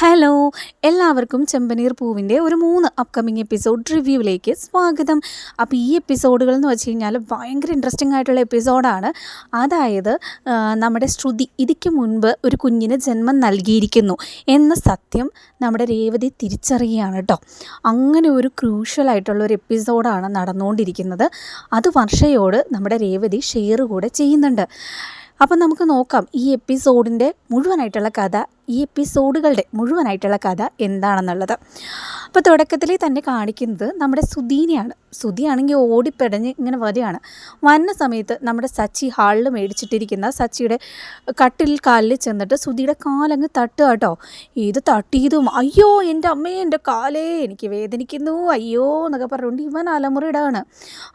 Hello എല്ലാവർക്കും ചെമ്പനീർ പൂവിന്റെ ഒരു മൂന്ന് അപ്കമിങ് എപ്പിസോഡ് റിവ്യൂവിലേക്ക് സ്വാഗതം. അപ്പോൾ ഈ എപ്പിസോഡുകൾ എന്ന് വെച്ച് കഴിഞ്ഞാൽ ഭയങ്കര ഇൻട്രസ്റ്റിംഗ് ആയിട്ടുള്ള എപ്പിസോഡാണ് അതായത് നമ്മുടെ ശ്രുതി ഇതിക്ക് മുൻപ് ഒരു കുഞ്ഞിന് ജന്മം നൽകിയിരിക്കുന്നു എന്ന സത്യം നമ്മുടെ രേവതി തിരിച്ചറിയുകയാണ് കേട്ടോ അങ്ങനെ ഒരു ക്രൂഷ്യലായിട്ടുള്ള ഒരു എപ്പിസോഡാണ് നടന്നുകൊണ്ടിരിക്കുന്നത്. അത് വർഷയോട് നമ്മുടെ രേവതി ഷെയർ കൂടെ ചെയ്യുന്നുണ്ട്. അപ്പം നമുക്ക് നോക്കാം ഈ എപ്പിസോഡിന്റെ മുഴുവനായിട്ടുള്ള കഥ ഈ എപ്പിസോഡുകളുടെ മുഴുവനായിട്ടുള്ള കഥ എന്താണെന്നുള്ളത്. അപ്പോൾ തുടക്കത്തിൽ തന്നെ കാണിക്കുന്നത് നമ്മുടെ സുധീനെയാണ്. സുധിയാണെങ്കിൽ ഓടിപ്പെടഞ്ഞ് ഇങ്ങനെ വരികയാണ്. വന്ന സമയത്ത് നമ്മുടെ സച്ചി ഹാളിൽ മേടിച്ചിട്ടിരിക്കുന്ന സച്ചിയുടെ കട്ടിൽ കാലിൽ ചെന്നിട്ട് സുധിയുടെ കാലങ്ങ് തട്ടുക കേട്ടോ. ഇത് തട്ടിയതും അയ്യോ എന്റെ അമ്മേ എന്റെ കാലേ എനിക്ക് വേദനിക്കുന്നു അയ്യോ എന്നൊക്കെ പറഞ്ഞുകൊണ്ട് ഇവൻ അലമുറയിടാണ്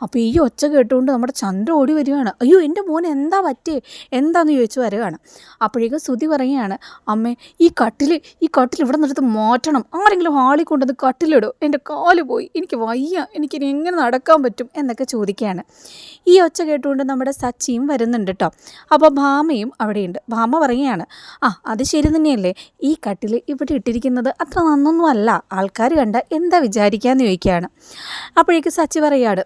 അപ്പോൾ ഈ ഒച്ച കേട്ടുകൊണ്ട് നമ്മുടെ ചന്ദ്ര ഓടി വരികയാണ്. അയ്യോ എന്റെ മോൻ എന്താ പറ്റിയേ? എന്താന്ന് ചോദിച്ചു വരികയാണ്. അപ്പോഴേക്കും ശ്രുതി പറയുകയാണ് അമ്മേ ഈ കട്ടിൽ ഈ കട്ടിൽ ഇവിടെ നിന്നെടുത്ത് മാറ്റണം. ആരെങ്കിലും ഹാളിൽ കൊണ്ടുവന്ന് കട്ടിലിടും. എന്റെ കാൽ പോയി. എനിക്ക് വയ്യ. എനിക്കിനി എങ്ങനെ നടക്കാൻ പറ്റും? എന്നൊക്കെ ചോദിക്കുകയാണ്. ഈ ഒച്ച കേട്ടുകൊണ്ട് നമ്മുടെ സച്ചിയും വരുന്നുണ്ട് കേട്ടോ. അപ്പോൾ ഭാമയും അവിടെയുണ്ട്. ഭാമ പറയുകയാണ് ആ അത് ശരി തന്നെയല്ലേ. ഈ കട്ടിൽ ഇവിടെ ഇട്ടിരിക്കുന്നത് അത്ര നന്നൊന്നും അല്ല. ആൾക്കാർ കണ്ട എന്താ വിചാരിക്കാന്ന് ചോദിക്കുകയാണ്. അപ്പോഴേക്ക് സച്ചി പറയാണ്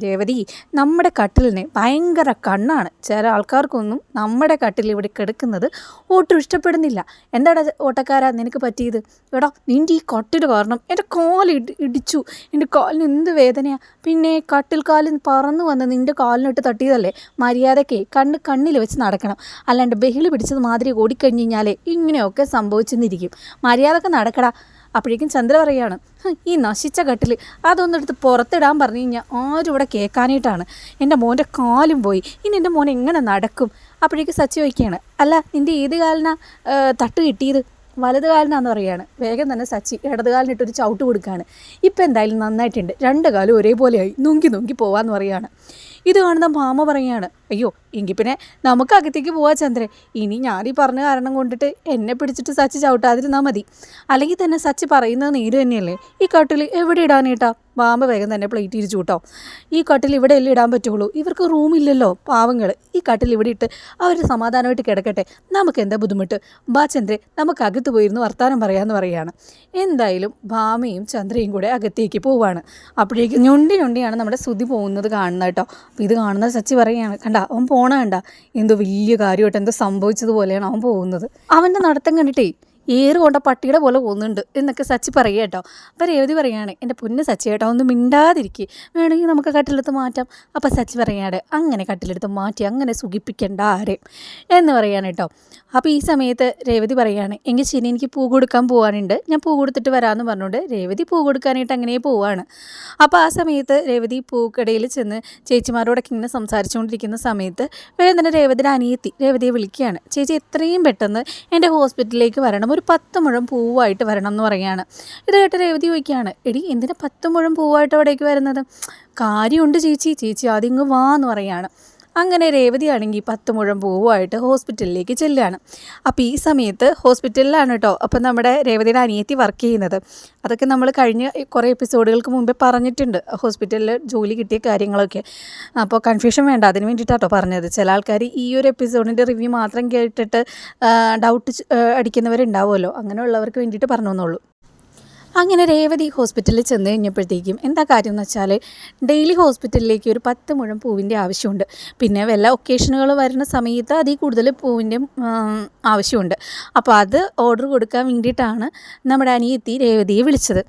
ദേവതി നമ്മുടെ കട്ടിലിന് ഭയങ്കര കണ്ണാണ്. ചില ആൾക്കാർക്കൊന്നും നമ്മുടെ കട്ടിൽ ഇവിടെ കിടക്കുന്നത് ഓട്ടും ഇഷ്ടപ്പെടുന്നില്ല. എന്താടാ ഓട്ടക്കാരാ? നിനക്ക് പറ്റിയത്? എടാ നിന്റെ ഈ കട്ടിൽ കാരണം എന്റെ കാൽ ഇടിച്ചു. എന്റെ കാലിന് എന്ത് വേദനയാണ് പിന്നെ കട്ടിൽ കാലിൽ പറന്നു വന്ന് നിന്റെ കാലിനിട്ട് തട്ടിയതല്ലേ? മര്യാദയ്ക്ക് കണ്ണ് കണ്ണിൽ വെച്ച് നടക്കണം. അല്ലാണ്ട് ബഹിളി പിടിച്ചത് മാതിരി ഓടിക്കഴിഞ്ഞ് കഴിഞ്ഞാൽ ഇങ്ങനെയൊക്കെ സംഭവിച്ചെന്നിരിക്കും. മര്യാദയ്ക്ക് നടക്കടാ. അപ്പോഴേക്കും ചന്ദ്ര പറയാണ് ഈ നശിച്ച കട്ടിൽ അതൊന്നെടുത്ത് പുറത്തിടാൻ പറഞ്ഞു കഴിഞ്ഞാൽ ആരും ഇവിടെ കേൾക്കാനായിട്ടാണ്. എന്റെ മോന്റെ കാലും പോയി. ഇനി എന്റെ മോൻ എങ്ങനെ നടക്കും? അപ്പോഴേക്കും സച്ചി ചോദിക്കുകയാണ് അല്ല നിന്റെ ഏത് കാലിനാ തട്ട് കിട്ടിയത്? വലത് കാലിനാന്ന് പറയുകയാണ്. വേഗം തന്നെ സച്ചി ഇടത് കാലിനിട്ടൊരു ചവിട്ട് കൊടുക്കുകയാണ്. ഇപ്പം എന്തായാലും നന്നായിട്ടുണ്ട്. രണ്ട് കാലും ഒരേപോലെയായി. നുങ്കി നുങ്കി പോവാന്ന് പറയാണ് ഇത് കാണുന്ന മാമ പറയാണ് അയ്യോ എങ്കിൽ പിന്നെ നമുക്ക് അകത്തേക്ക് പോവാ ചന്ദ്രൻ ഇനി ഞാൻ ഈ പറഞ്ഞ കാരണം കൊണ്ടിട്ട് എന്നെ പിടിച്ചിട്ട് സച്ചി ചവിട്ടാതിരുന്നാൽ മതി. അല്ലെങ്കിൽ തന്നെ സച്ചി പറയുന്നത് നീര് തന്നെയല്ലേ? ഈ കട്ടിൽ എവിടെ ഇടാനേട്ടാ? മാമ വേഗം തന്നെ പ്ലേറ്റ് ഇരിച്ചു കൂട്ടോ. ഈ കട്ടിൽ ഇവിടെ അല്ലേ ഇടാൻ പറ്റുള്ളൂ? ഇവർക്ക് റൂമില്ലല്ലോ പാവങ്ങൾ ഈ കട്ടിൽ ഇവിടെ ഇട്ട് അവർ സമാധാനമായിട്ട് കിടക്കട്ടെ. നമുക്ക് എന്താ ബുദ്ധിമുട്ട്? ബാ ചന്ദ്രൻ നമുക്ക് അകത്ത് പോയിരുന്നു വർത്താനം പറയാമെന്ന് പറയുകയാണ്. എന്തായാലും ഭാമയും ചന്ദ്രയും കൂടെ അകത്തേക്ക് പോവാണ്. അപ്പോഴേക്കും ഞൊണ്ടി ഞൊണ്ടിയാണ് നമ്മുടെ ശ്രുതി പോകുന്നത് കാണുന്നത് കേട്ടോ. അപ്പോൾ ഇത് കാണുന്ന സച്ചി പറയുകയാണ് കണ്ട അവൻ പോണ കണ്ട എന്തോ വലിയ കാര്യമായിട്ട് എന്തോ സംഭവിച്ചതുപോലെയാണ് അവൻ പോകുന്നത്. അവന്റെ നടത്തം കണ്ടിട്ടേ ഏറ് കൊണ്ട പട്ടിയുടെ പോലെ പോകുന്നുണ്ട് എന്നൊക്കെ സച്ചി പറയുക കേട്ടോ. അപ്പം രേവതി പറയുകയാണ് എന്റെ പൊന്ന് സച്ചി കേട്ടോ ഒന്ന് മിണ്ടാതിരിക്കുക വേണമെങ്കിൽ നമുക്ക് കട്ടിലെടുത്ത് മാറ്റാം. അപ്പം സച്ചി പറയാണ് അങ്ങനെ കട്ടിലെടുത്ത് മാറ്റി അങ്ങനെ സുഖിപ്പിക്കേണ്ട ആരെയും എന്ന് പറയാണ് കേട്ടോ. അപ്പോൾ ഈ സമയത്ത് രേവതി പറയാണ് എങ്കിൽ ശരി എനിക്ക് പൂ കൊടുക്കാൻ പോകാനുണ്ട്. ഞാൻ പൂ കൊടുത്തിട്ട് വരാമെന്ന് പറഞ്ഞുകൊണ്ട് രേവതി പൂ കൊടുക്കാനായിട്ട് അങ്ങനെ പോവാണ്. അപ്പോൾ ആ സമയത്ത് രേവതി പൂക്കടയിൽ ചെന്ന് ചേച്ചിമാരോടൊക്കെ ഇങ്ങനെ സംസാരിച്ചുകൊണ്ടിരിക്കുന്ന സമയത്ത് തന്നെ രേവതിയുടെ അനിയത്തി രേവതിയെ വിളിക്കുകയാണ് ചേച്ചി എത്രയും പെട്ടെന്ന് എന്റെ ഹോസ്പിറ്റലിലേക്ക് വരണം. ഒരു പത്ത് മുഴം പൂവായിട്ട് വരണം എന്ന് പറയുകയാണ്. ഇത് കേട്ട് രേവതി ചോദിക്കുകയാണ് എടി എന്തിനാ പത്ത് മുഴം പൂവായിട്ട് അവിടേക്ക് വരുന്നത്? കാര്യമുണ്ട് ചേച്ചി. ചേച്ചി ഇങ്ങ് വാ എന്ന് പറയുകയാണ്. അങ്ങനെ രേവതി ആണെങ്കിൽ പത്ത് മുഴം പോവുമായിട്ട് ഹോസ്പിറ്റലിലേക്ക് ചെല്ലുകയാണ്. അപ്പോൾ ഈ സമയത്ത് ഹോസ്പിറ്റലിലാണ് കേട്ടോ അപ്പം നമ്മുടെ രേവതിയുടെ അനിയത്തി വർക്ക് ചെയ്യുന്നത്. അതൊക്കെ നമ്മൾ കഴിഞ്ഞ കുറേ എപ്പിസോഡുകൾക്ക് മുമ്പേ പറഞ്ഞിട്ടുണ്ട്. ഹോസ്പിറ്റലിൽ ജോലി കിട്ടിയ കാര്യങ്ങളൊക്കെ. അപ്പോൾ കൺഫ്യൂഷൻ വേണ്ട അതിന് വേണ്ടിയിട്ടാട്ടോ പറഞ്ഞത്. ചില ആൾക്കാർ ഈ ഒരു എപ്പിസോഡിന്റെ റിവ്യൂ മാത്രം കേട്ടിട്ട് ഡൗട്ട് അടിക്കുന്നവരുണ്ടാവുമല്ലോ. അങ്ങനെയുള്ളവർക്ക് വേണ്ടിയിട്ട് പറഞ്ഞു എന്നുള്ളൂ അങ്ങനെ രേവതി ഹോസ്പിറ്റലിൽ ചെന്ന് കഴിഞ്ഞപ്പോഴത്തേക്കും എന്താ കാര്യം എന്ന് വെച്ചാൽ ഡെയിലി ഹോസ്പിറ്റലിലേക്ക് ഒരു പത്ത് മുഴം പൂവിന്റെ ആവശ്യമുണ്ട്. പിന്നെ വല്ല ഒക്കേഷനുകൾ വരുന്ന സമയത്ത് അതിൽ കൂടുതൽ പൂവിന്റെ ആവശ്യമുണ്ട്. അപ്പോൾ അത് ഓർഡർ കൊടുക്കാൻ വേണ്ടിയിട്ടാണ് നമ്മുടെ അനിയത്തി രേവതിയെ വിളിച്ചത്.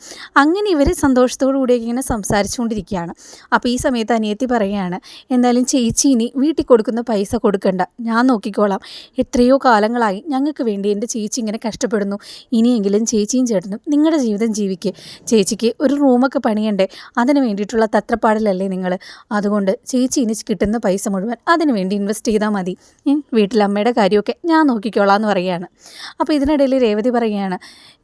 അങ്ങനെ ഇവർ സന്തോഷത്തോടു കൂടി ഇങ്ങനെ സംസാരിച്ചുകൊണ്ടിരിക്കുകയാണ്. അപ്പോൾ ഈ സമയത്ത് അനിയത്തി പറയുകയാണ് എന്തായാലും ചേച്ചി ഇനി വീട്ടിൽ കൊടുക്കുന്ന പൈസ കൊടുക്കണ്ട. ഞാൻ നോക്കിക്കോളാം. എത്രയോ കാലങ്ങളായി ഞങ്ങൾക്ക് വേണ്ടി എന്റെ ചേച്ചി ഇങ്ങനെ കഷ്ടപ്പെടുന്നു. ഇനിയെങ്കിലും ചേച്ചിയും ചേട്ടനും നിങ്ങളുടെ ജീവിതം ജീവിക്കുക ചേച്ചിക്ക് ഒരു റൂമൊക്കെ പണിയണ്ടേ? അതിന് വേണ്ടിയിട്ടുള്ള തത്രപ്പാടിലല്ലേ നിങ്ങൾ അതുകൊണ്ട് ചേച്ചി ഇനി കിട്ടുന്ന പൈസ മുഴുവൻ അതിന് വേണ്ടി ഇൻവെസ്റ്റ് ചെയ്താൽ മതി. വീട്ടിലമ്മയുടെ കാര്യമൊക്കെ ഞാൻ നോക്കിക്കോളാം എന്ന് പറയുകയാണ്. അപ്പോൾ ഇതിനിടയിൽ രേവതി പറയുകയാണ്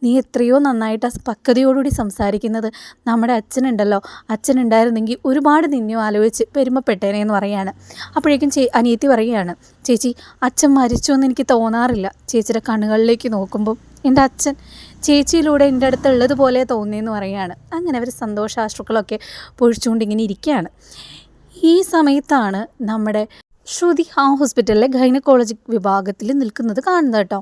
നീ എത്രയോ നന്നായിട്ട് പക്വതയോടുകൂടി സംസാരിക്കുന്നത്. നമ്മുടെ അച്ഛനുണ്ടല്ലോ. അച്ഛനുണ്ടായിരുന്നെങ്കിൽ ഒരുപാട് നിന്നെയോ ആലോചിച്ച് പെരുമപ്പെട്ടേനെ എന്ന് പറയുകയാണ്. അപ്പോഴേക്കും ചേ അനിയത്തി പറയുകയാണ് ചേച്ചി അച്ഛൻ മരിച്ചു എന്ന് എനിക്ക് തോന്നാറില്ല. ചേച്ചിയുടെ കണ്ണുകളിലേക്ക് നോക്കുമ്പോൾ എന്റെ അച്ഛൻ ചേച്ചിയിലൂടെ എന്റെ അടുത്തുള്ളത് പോലെ തോന്നിയെന്ന് പറയുകയാണ്. അങ്ങനെ അവർ സന്തോഷാശ്രുക്കളൊക്കെ പൊഴിച്ചുകൊണ്ട് ഇങ്ങനെ ഇരിക്കുകയാണ്. ഈ സമയത്താണ് നമ്മുടെ ശ്രുതി ആ ഹോസ്പിറ്റലിലെ ഗൈനക്കോളജി വിഭാഗത്തിൽ നിൽക്കുന്നത് കാണുന്നത് കേട്ടോ.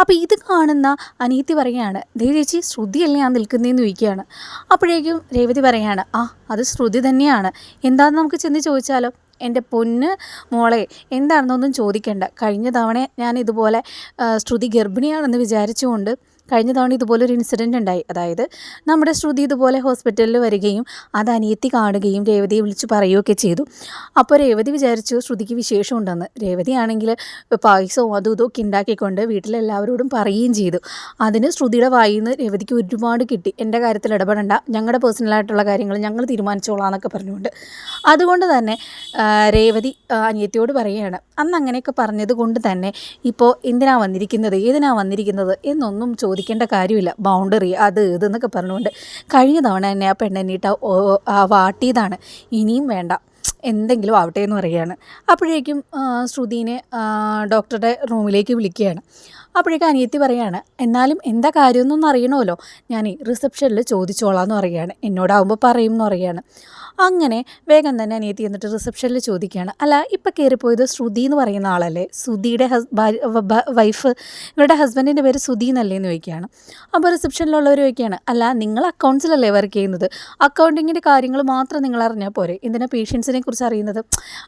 അപ്പോൾ ഇത് കാണുന്ന അനീതി പറയുകയാണ് ദേ ചേച്ചി ശ്രുതിയല്ലേ ഞാൻ നിൽക്കുന്നതെന്ന് ചോദിക്കുകയാണ്. അപ്പോഴേക്കും രേവതി പറയുകയാണ് ആ അത് ശ്രുതി തന്നെയാണ്. എന്താണെന്ന് നമുക്ക് ചെന്ന് ചോദിച്ചാലോ? എന്റെ പൊന്ന് മോളെ എന്താണെന്നൊന്നും ചോദിക്കേണ്ട. കഴിഞ്ഞ തവണ ഞാൻ ഇതുപോലെ ശ്രുതി ഗർഭിണിയാണെന്ന് വിചാരിച്ചുകൊണ്ട് കഴിഞ്ഞ തവണ ഇതുപോലൊരു ഇൻസിഡന്റ് ഉണ്ടായി. അതായത് നമ്മുടെ ശ്രുതി ഇതുപോലെ ഹോസ്പിറ്റലിൽ വരികയും അത് അനിയത്തി കാണുകയും രേവതിയെ വിളിച്ച് പറയുകയൊക്കെ ചെയ്തു. അപ്പോൾ രേവതി വിചാരിച്ചു ശ്രുതിക്ക് വിശേഷമുണ്ടെന്ന്. രേവതി ആണെങ്കിൽ പായസവും അതും ഇതും ഒക്കെ ഉണ്ടാക്കിക്കൊണ്ട് വീട്ടിലെല്ലാവരോടും പറയുകയും ചെയ്തു. അതിന് ശ്രുതിയുടെ വായിൽ നിന്ന് രേവതിക്ക് ഒരുപാട് കിട്ടി. എന്റെ കാര്യത്തിൽ ഇടപെടണ്ട. ഞങ്ങളുടെ പേഴ്സണലായിട്ടുള്ള കാര്യങ്ങൾ ഞങ്ങൾ തീരുമാനിച്ചോളാം എന്നൊക്കെ പറഞ്ഞുകൊണ്ട്. അതുകൊണ്ട് തന്നെ രേവതി അനിയത്തിയോട് പറയുകയാണ്. അന്ന് അങ്ങനെയൊക്കെ പറഞ്ഞത് കൊണ്ട് തന്നെ ഇപ്പോൾ എന്തിനാണ് വന്നിരിക്കുന്നത്? ഏതിനാണ് വന്നിരിക്കുന്നത്? എന്നൊന്നും ചോദിക്കേണ്ട കാര്യമില്ല. ബൗണ്ടറി അത് ഇതെന്നൊക്കെ പറഞ്ഞുകൊണ്ട് കഴിഞ്ഞ തവണ തന്നെ ആ പെണ്ണെണ്ണീട്ട വാട്ടിയതാണ്. ഇനിയും വേണ്ട. എന്തെങ്കിലും ആവട്ടെ എന്ന് പറയുകയാണ്. അപ്പോഴേക്കും ശ്രുതിനെ ഡോക്ടറുടെ റൂമിലേക്ക് വിളിക്കുകയാണ്. അപ്പോഴേക്കും അനിയത്തി പറയാണ് എന്നാലും എന്താ കാര്യമൊന്നും അറിയണമല്ലോ. ഞാൻ റിസപ്ഷനിൽ ചോദിച്ചോളാം എന്ന് പറയുകയാണ്. എന്നോടാവുമ്പോൾ പറയും എന്ന് പറയുകയാണ്. അങ്ങനെ വേഗം തന്നെ അനിയത്തി എന്നിട്ട് റിസപ്ഷനിൽ ചോദിക്കുകയാണ് അല്ല ഇപ്പം കയറിപ്പോയത് ശ്രുതി എന്ന് പറയുന്ന ആളല്ലേ? സുധിയുടെ ഹസ് വൈഫ് ഇവരുടെ ഹസ്ബൻഡിന്റെ പേര് സുധി എന്നല്ലേ എന്ന് ചോദിക്കുകയാണ്. അപ്പോൾ റിസപ്ഷനിലുള്ളവർ ചോദിക്കുകയാണ് അല്ല നിങ്ങൾ അക്കൗണ്ട്സിലല്ലേ വർക്ക് ചെയ്യുന്നത്? അക്കൗണ്ടിങ്ങിന്റെ കാര്യങ്ങൾ മാത്രം നിങ്ങൾ അറിഞ്ഞാൽ പോരെ? എന്തിനാ പേഷ്യൻസിനെ കുറിച്ച് അറിയുന്നത്?